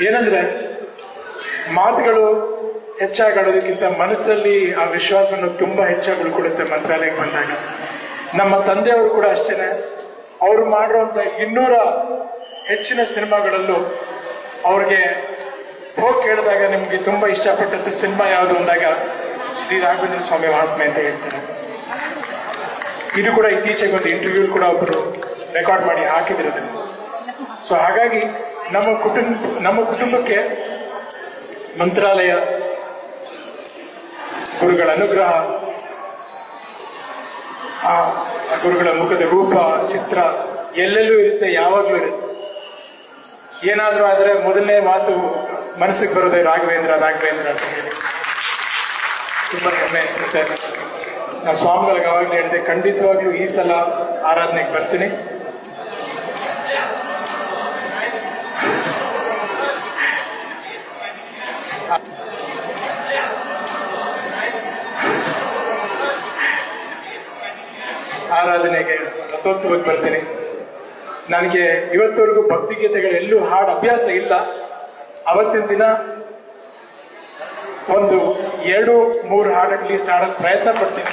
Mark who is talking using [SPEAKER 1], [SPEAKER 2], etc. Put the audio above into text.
[SPEAKER 1] ಏನಂದ್ರೆ, ಮಾತುಗಳು ಹೆಚ್ಚಾಗೋದಕ್ಕಿಂತ ಮನಸ್ಸಲ್ಲಿ ಆ ವಿಶ್ವಾಸವನ್ನು ತುಂಬಾ ಹೆಚ್ಚಾಗಿ ಉಳ್ಕೊಡುತ್ತೆ ಮಂತ್ರಾಲಯಕ್ಕೆ ಬಂದಾಗ. ನಮ್ಮ ತಂದೆಯವರು ಕೂಡ ಅಷ್ಟೇನೆ. ಅವರು ಮಾಡಿರುವಂತ ಇನ್ನೂರ ಹೆಚ್ಚಿನ ಸಿನಿಮಾಗಳಲ್ಲೂ ಅವ್ರಿಗೆ ಹೋಗಿ ಕೇಳಿದಾಗ ನಿಮ್ಗೆ ತುಂಬಾ ಇಷ್ಟಪಟ್ಟಂತ ಸಿನಿಮಾ ಯಾವುದು ಅಂದಾಗ ಶ್ರೀ ರಾಘವೇಂದ್ರ ಸ್ವಾಮಿ ಮಹಾತ್ಮೆ ಅಂತ ಹೇಳ್ತಾರೆ. ಇದು ಕೂಡ ಇತ್ತೀಚೆಗೆ ಒಂದು ಇಂಟರ್ವ್ಯೂ ಕೂಡ ಒಬ್ಬರು ರೆಕಾರ್ಡ್ ಮಾಡಿ ಹಾಕಿದ್ರು ಸೊ ಹಾಗಾಗಿ ನಮ್ಮ ಕುಟುಂಬ, ನಮ್ಮ ಕುಟುಂಬಕ್ಕೆ ಮಂತ್ರಾಲಯ ಗುರುಗಳ ಅನುಗ್ರಹ, ಆ ಗುರುಗಳ ಮುಖದ ರೂಪ, ಚಿತ್ರ ಎಲ್ಲೆಲ್ಲೂ ಇರುತ್ತೆ, ಯಾವಾಗಲೂ ಇರುತ್ತೆ. ಏನಾದರೂ ಆದರೆ ಮೊದಲನೇ ಮಾತು ಮನಸ್ಸಿಗೆ ಬರೋದೇ ರಾಘವೇಂದ್ರ ರಾಘವೇಂದ್ರ ಅಂತ ಹೇಳಿ. ತುಂಬಾ ಹೆಮ್ಮೆ ಅನ್ಸುತ್ತೆ. ನಾನು ಸ್ವಾಮಿಗಳಿಗೆ ಅವಾಗಲೇ ಹೇಳಿದೆ ಖಂಡಿತವಾಗ್ಲೂ ಈ ಸಲ ಆರಾಧನೆಗೆ ಬರ್ತೀನಿ. ಆರಾಧನೆಗೆ ರಥೋತ್ಸವಕ್ಕೆ ಬರ್ತೀನಿ. ನನಗೆ ಇವತ್ತವರೆಗೂ ಭಕ್ತಿಗೀತೆಗಳು ಎಲ್ಲೂ ಹಾಡು ಅಭ್ಯಾಸ ಇಲ್ಲ. ಅವತ್ತಿನ ದಿನ ಒಂದು ಎರಡು ಮೂರು ಹಾಡು ಅಟ್ಲೀಸ್ಟ್ ಹಾಡೋಕೆ ಪ್ರಯತ್ನ ಪಡ್ತೀನಿ.